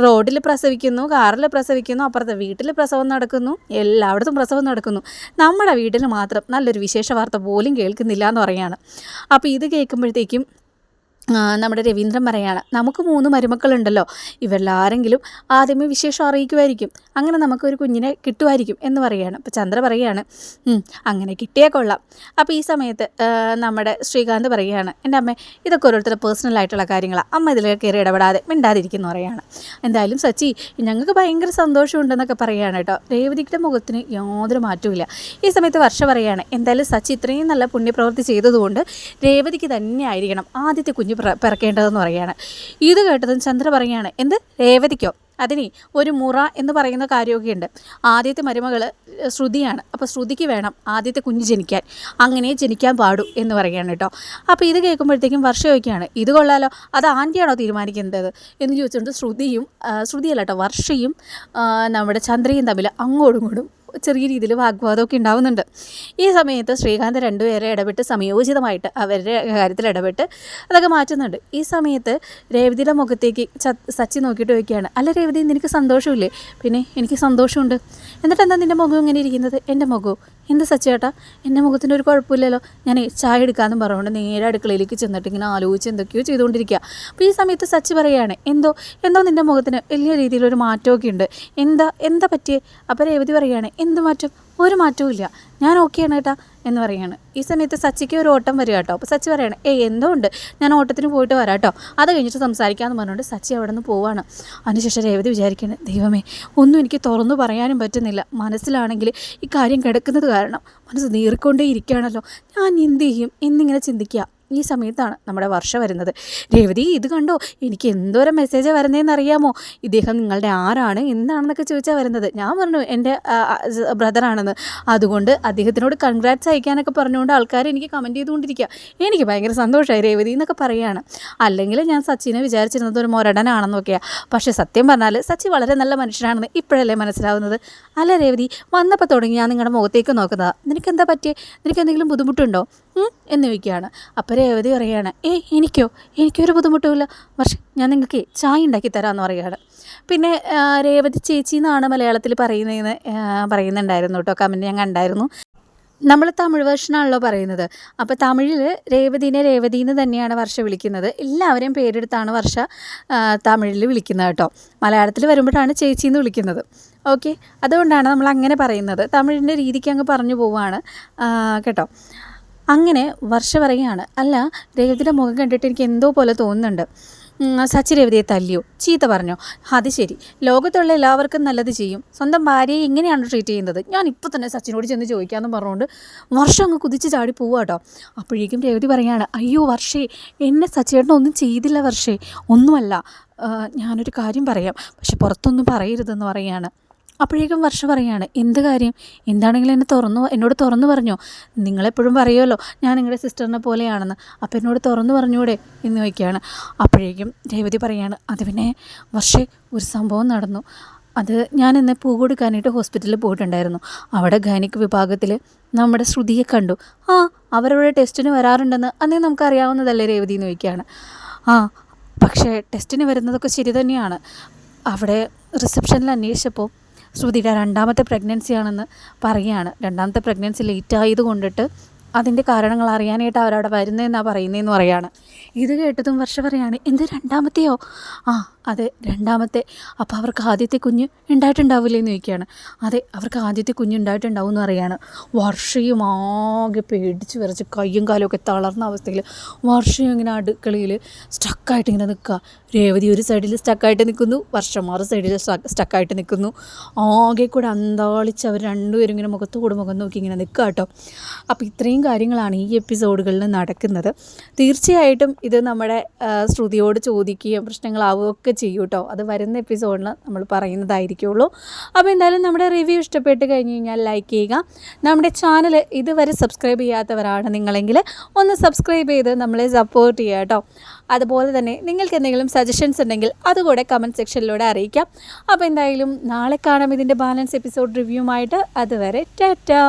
റോഡിൽ പ്രസവിക്കുന്നു കാറിൽ പ്രസവിക്കുന്നു അപ്പുറത്തെ വീട്ടിൽ പ്രസവം നടക്കുന്നു എല്ലായിടത്തും പ്രസവം നടക്കുന്നു. നമ്മുടെ വീട്ടിൽ മാത്രം നല്ലൊരു വിശേഷ വാർത്ത പോലും കേൾക്കുന്നില്ല എന്ന് പറയാണ്. അപ്പോൾ ഇത് കേൾക്കുമ്പോഴത്തേക്കും നമ്മുടെ രവീന്ദ്രൻ പറയാണ് നമുക്ക് മൂന്ന് മരുമക്കളുണ്ടല്ലോ ഇവരിലാരെങ്കിലും ആദ്യമേ വിശേഷം അറിയിക്കുമായിരിക്കും. അങ്ങനെ നമുക്കൊരു കുഞ്ഞിനെ കിട്ടുമായിരിക്കും എന്ന് പറയുകയാണ് അപ്പോൾ ചന്ദ്ര പറയുകയാണ് അങ്ങനെ കിട്ടിയേ കൊള്ളാം. അപ്പോൾ ഈ സമയത്ത് നമ്മുടെ ശ്രീകാന്ത് പറയുകയാണ് എന്റെ അമ്മ ഇതൊക്കെ ഓരോരുത്തരുടെ പേഴ്സണൽ ആയിട്ടുള്ള കാര്യങ്ങളാണ് അമ്മ ഇതിൽ കയറി ഇടപെടാതെ മിണ്ടാതിരിക്കുന്നു പറയുകയാണ് എന്തായാലും സച്ചി ഞങ്ങൾക്ക് ഭയങ്കര സന്തോഷമുണ്ടെന്നൊക്കെ പറയുകയാണ് കേട്ടോ. രേവതിയുടെ മുഖത്തിന് യാതൊരു മാറ്റവുമില്ല. ഈ സമയത്ത് വർഷ പറയുകയാണ് എന്തായാലും സച്ചി ഇത്രയും നല്ല പുണ്യപ്രവൃത്തി ചെയ്തതുകൊണ്ട് രേവതിക്ക് തന്നെ ആയിരിക്കണം ആദ്യത്തെ പിറ- പിറക്കേണ്ടതെന്ന് പറയുകയാണ്. ഇത് കേട്ടതും ചന്ദ്ര പറയുകയാണ് എന്ത്? രേവതിക്കോ? അതിന് ഒരു മുറ എന്ന് പറയുന്ന കാര്യമൊക്കെ ഉണ്ട് ആദ്യത്തെ മരുമകൾ ശ്രുതിയാണ്. അപ്പോൾ ശ്രുതിക്ക് വേണം ആദ്യത്തെ കുഞ്ഞ് ജനിക്കാൻ. അങ്ങനെ ജനിക്കാൻ പാടൂ എന്ന് പറയുകയാണ് കേട്ടോ. അപ്പോൾ ഇത് കേൾക്കുമ്പോഴത്തേക്കും വർഷയൊക്കെയാണ് ഇത് കൊള്ളാലോ? അത് ആന്റിയാണോ തീരുമാനിക്കേണ്ടത്? എന്ന് ചോദിച്ചുകൊണ്ട് ശ്രുതിയും ശ്രുതിയല്ല കേട്ടോ വർഷയും നമ്മുടെ ചന്ദ്രയും തമ്മിൽ അങ്ങോട്ടും ഇങ്ങോട്ടും ചെറിയ രീതിയിൽ വാഗ്വാദമൊക്കെ ഉണ്ടാവുന്നുണ്ട്. ഈ സമയത്ത് ശ്രീകാന്ത് രണ്ടുപേരെ ഇടപെട്ട് സമയോചിതമായിട്ട് അവരുടെ കാര്യത്തിൽ ഇടപെട്ട് അതൊക്കെ മാറ്റുന്നുണ്ട്. ഈ സമയത്ത് രേവതിയുടെ മുഖത്തേക്ക് സച്ചി നോക്കിയിട്ട് ചോദിക്കുകയാണ് അല്ല രേവതി നിനക്ക് സന്തോഷമില്ലേ? പിന്നെ എനിക്ക് സന്തോഷമുണ്ട്. എന്നിട്ട് എന്താ നിന്റെ മുഖം ഇങ്ങനെ ഇരിക്കുന്നത്? എന്റെ മുഖമോ എന്ത് സച്ചേട്ടാ എന്റെ മുഖത്തിന്റെ ഒരു കുഴപ്പമില്ലല്ലോ. ഞാൻ ചായ എടുക്കാമെന്നും പറഞ്ഞുകൊണ്ട് നേരെ അടുക്കളയിലേക്ക് ചെന്നിട്ട് ഇങ്ങനെ ആലോചിച്ച് എന്തൊക്കെയോ ചെയ്തുകൊണ്ടിരിക്കുക അപ്പോൾ ഈ സമയത്ത് സച്ച് പറയുകയാണ് എന്തോ എന്തോ നിന്റെ മുഖത്തിന് വലിയ രീതിയിലൊരു മാറ്റമൊക്കെ ഉണ്ട് എന്താ എന്താ പറ്റിയേ? അപ്പോൾ രേവതി പറയുകയാണ് എന്ത് മാറ്റം? ഒരു മാറ്റവും ഇല്ല. ഞാൻ ആണ് കേട്ടാ എന്ന് പറയാണ്. ഈ സമയത്ത് സച്ചിക്ക് ഒരു ഓട്ടം വരിക കേട്ടോ. അപ്പോൾ സച്ചി പറയാണ് ഏയ് എന്തോ ഉണ്ട് ഞാൻ ഓട്ടത്തിന് പോയിട്ട് വരാം കേട്ടോ. അത് കഴിഞ്ഞിട്ട് സംസാരിക്കാമെന്ന് പറഞ്ഞുകൊണ്ട് സച്ചി അവിടെ നിന്ന് പോവാണ്. അതിനുശേഷം രേവതി വിചാരിക്കുന്നത് ദൈവമേ ഒന്നും എനിക്ക് തുറന്നു പറയാനും പറ്റുന്നില്ല. മനസ്സിലാണെങ്കിൽ ഈ കാര്യം കിടക്കുന്നത് കാരണം മനസ്സ് നീറിക്കൊണ്ടേ ഇരിക്കുകയാണല്ലോ ഞാൻ എന്ത് ചെയ്യും? എന്നിങ്ങനെ ചിന്തിക്കുക. ഈ സമയത്താണ് നമ്മുടെ വർഷ വരുന്നത്. രേവതി ഇത് കണ്ടോ? എനിക്ക് എന്തോരം മെസ്സേജ് വരുന്നതെന്ന് അറിയാമോ ഇദ്ദേഹം നിങ്ങളുടെ ആരാണ് എന്താണെന്നൊക്കെ ചോദിച്ചാൽ വരുന്നത്. ഞാൻ പറഞ്ഞു എന്റെ ബ്രദറാണെന്ന് അതുകൊണ്ട് അദ്ദേഹത്തിനോട് കൺഗ്രാറ്റ്സ് അയക്കാനൊക്കെ പറഞ്ഞുകൊണ്ട് ആൾക്കാർ എനിക്ക് കമന്റ് ചെയ്തുകൊണ്ടിരിക്കുക എനിക്ക് ഭയങ്കര സന്തോഷമായി രേവതി എന്നൊക്കെ പറയുകയാണ് അല്ലെങ്കിൽ ഞാൻ സച്ചിനെ വിചാരിച്ചിരുന്നത് ഒരു മൊരടനാണെന്നൊക്കെയാണ് പക്ഷേ സത്യം പറഞ്ഞാൽ സച്ചി വളരെ നല്ല മനുഷ്യനാണെന്ന് ഇപ്പോഴല്ലേ മനസ്സിലാവുന്നത്. അല്ല രേവതി വന്നപ്പോൾ തുടങ്ങി ഞാൻ നിങ്ങളുടെ മുഖത്തേക്ക് നോക്കുന്നതാണ് നിനക്കെന്താ പറ്റിയേ? നിനക്ക് എന്തെങ്കിലും ബുദ്ധിമുട്ടുണ്ടോ? എന്ന് വയ്ക്കുകയാണ് അപ്പോൾ രേവതി പറയുകയാണ് ഏയ് എനിക്കോ? എനിക്കൊരു ബുദ്ധിമുട്ടുമില്ല. പക്ഷേ ഞാൻ നിങ്ങൾക്ക് ചായ ഉണ്ടാക്കി തരാമെന്ന് പറയുകയാണ്. പിന്നെ രേവതി ചേച്ചി എന്നാണ് മലയാളത്തിൽ പറയുന്നതെന്ന് പറയുന്നുണ്ടായിരുന്നു കേട്ടോ. കമന്റ് ഞാൻ കണ്ടായിരുന്നു. നമ്മൾ തമിഴ് വേർഷനാണല്ലോ പറയുന്നത്. അപ്പോൾ തമിഴിൽ രേവതിനെ രേവതി എന്ന് തന്നെയാണ് വർഷ വിളിക്കുന്നത്. എല്ലാവരെയും പേരെടുത്താണ് വർഷ തമിഴിൽ വിളിക്കുന്നത് കേട്ടോ. മലയാളത്തിൽ വരുമ്പോഴാണ് ചേച്ചി എന്ന് വിളിക്കുന്നത്. ഓക്കെ? അതുകൊണ്ടാണ് നമ്മൾ അങ്ങനെ പറയുന്നത്. തമിഴിന്റെ രീതിക്ക് അങ്ങ് പറഞ്ഞു പോവുകയാണ് കേട്ടോ. അങ്ങനെ വർഷ പറയുകയാണ്. അല്ല രേവതിയുടെ മുഖം കണ്ടിട്ട് എനിക്ക് എന്തോ പോലെ തോന്നുന്നുണ്ട്. സച്ചി രേവതിയെ തല്ലിയോ? ചീത്ത പറഞ്ഞോ? അത് ശരി. ലോകത്തുള്ള എല്ലാവർക്കും നല്ലത് ചെയ്യും. സ്വന്തം ഭാര്യയെ എങ്ങനെയാണ് ട്രീറ്റ് ചെയ്യുന്നത്? ഞാൻ ഇപ്പോൾ തന്നെ സച്ചിനോട് ചെന്ന് ചോദിക്കാമെന്ന് പറഞ്ഞുകൊണ്ട് വർഷം അങ്ങ് കുതിച്ച് ചാടി പോവുക കേട്ടോ അപ്പോഴേക്കും രേവതി പറയാണ് അയ്യോ വർഷേ എന്നെ സച്ചിയേട്ടൻ ഒന്നും ചെയ്തില്ല വർഷേ. ഒന്നുമല്ല. ഞാനൊരു കാര്യം പറയാം. പക്ഷെ പുറത്തൊന്നും പറയരുതെന്ന് പറയാണ് അപ്പോഴേക്കും വർഷ പറയാണ് എന്ത് കാര്യം? എന്താണെങ്കിലും എന്നെ തുറന്നു എന്നോട് തുറന്നു പറഞ്ഞോ? നിങ്ങളെപ്പോഴും പറയുമല്ലോ ഞാൻ നിങ്ങളുടെ സിസ്റ്ററിനെ പോലെയാണെന്ന്. അപ്പോൾ എന്നോട് തുറന്നു പറഞ്ഞൂടെ? എന്ന് ചോദിക്കുകയാണ്. അപ്പോഴേക്കും രേവതി പറയാണ് അത് പിന്നെ വർഷേ ഒരു സംഭവം നടന്നു. അത് ഞാൻ ഇന്ന് പൂ കൊടുക്കാനായിട്ട് ഹോസ്പിറ്റലിൽ പോയിട്ടുണ്ടായിരുന്നു. അവിടെ ഗൈനിക് വിഭാഗത്തിൽ നമ്മുടെ ശ്രുതിയെ കണ്ടു. ആ അവരവിടെ ടെസ്റ്റിന് വരാറുണ്ടെന്ന് അന്നേ നമുക്കറിയാവുന്നതല്ലേ രേവതി? എന്ന് ചോദിക്കുകയാണ്. ആ പക്ഷേ ടെസ്റ്റിന് വരുന്നതൊക്കെ ശരി തന്നെയാണ്. അവിടെ റിസപ്ഷനിൽ അന്വേഷിച്ചപ്പോൾ ശ്രുതിയുടെ രണ്ടാമത്തെ പ്രഗ്നൻസി ആണെന്ന് പറയുകയാണ്. രണ്ടാമത്തെ പ്രഗ്നൻസി ലേറ്റ് ആയത് കൊണ്ടിട്ട് അതിന്റെ കാരണങ്ങൾ അറിയാനായിട്ട് അവരവിടെ വരുന്നതെന്നാണ് പറയുന്നതെന്ന് പറയാണ്. ഇത് കേട്ടതും വർഷ പറയാണ് എന്ത് രണ്ടാമത്തെയോ? ആ അതെ രണ്ടാമത്തെ. അപ്പോൾ അവർക്ക് ആദ്യത്തെ കുഞ്ഞ് ഉണ്ടായിട്ടുണ്ടാവില്ലേ എന്ന് ചോദിക്കുകയാണ്. അതെ അവർക്ക് ആദ്യത്തെ കുഞ്ഞ് ഉണ്ടായിട്ടുണ്ടാവും എന്ന് പറയാണ് വർഷയും ആകെ പേടിച്ച് വിറച്ച് കയ്യും കാലും ഒക്കെ തളർന്ന അവസ്ഥയിൽ വർഷയും ഇങ്ങനെ അടുക്കളയിൽ സ്റ്റക്കായിട്ട് ഇങ്ങനെ നിൽക്കുക. രേവതി ഒരു സൈഡിൽ സ്റ്റക്കായിട്ട് നിൽക്കുന്നു വർഷം മറു സൈഡിൽ സ്റ്റക്കായിട്ട് നിൽക്കുന്നു. ആകെ കൂടെ അന്താളിച്ച് അവർ രണ്ടുപേരും ഇങ്ങനെ മുഖത്തോട് മുഖം നോക്കി ഇങ്ങനെ നിൽക്കുക കേട്ടോ. അപ്പോൾ ഇത്രയും കാര്യങ്ങളാണ് ഈ എപ്പിസോഡുകളിൽ നടക്കുന്നത്. തീർച്ചയായിട്ടും ഇത് നമ്മുടെ ശ്രുതിയോട് ചോദിക്കുകയും പ്രശ്നങ്ങളാവുകയൊക്കെ ചെയ്യും കേട്ടോ അത് വരുന്ന എപ്പിസോഡിൽ നമ്മൾ പറയുന്നതായിരിക്കുള്ളൂ. അപ്പോൾ എന്തായാലും നമ്മുടെ റിവ്യൂ ഇഷ്ടപ്പെട്ട് കഴിഞ്ഞ് കഴിഞ്ഞാൽ ലൈക്ക് ചെയ്യുക. നമ്മുടെ ചാനൽ ഇതുവരെ സബ്സ്ക്രൈബ് ചെയ്യാത്തവരാണ് നിങ്ങളെങ്കിൽ ഒന്ന് സബ്സ്ക്രൈബ് ചെയ്ത് നമ്മളെ സപ്പോർട്ട് ചെയ്യുക കേട്ടോ. അതുപോലെ തന്നെ നിങ്ങൾക്ക് എന്തെങ്കിലും സജഷൻസ് ഉണ്ടെങ്കിൽ അതുകൂടെ കമന്റ് സെക്ഷനിലൂടെ അറിയിക്കാം. അപ്പോൾ എന്തായാലും നാളെ കാണാം ഇതിന്റെ ബാലൻസ് എപ്പിസോഡ് റിവ്യൂമായിട്ട് അതുവരെ ടാറ്റാ.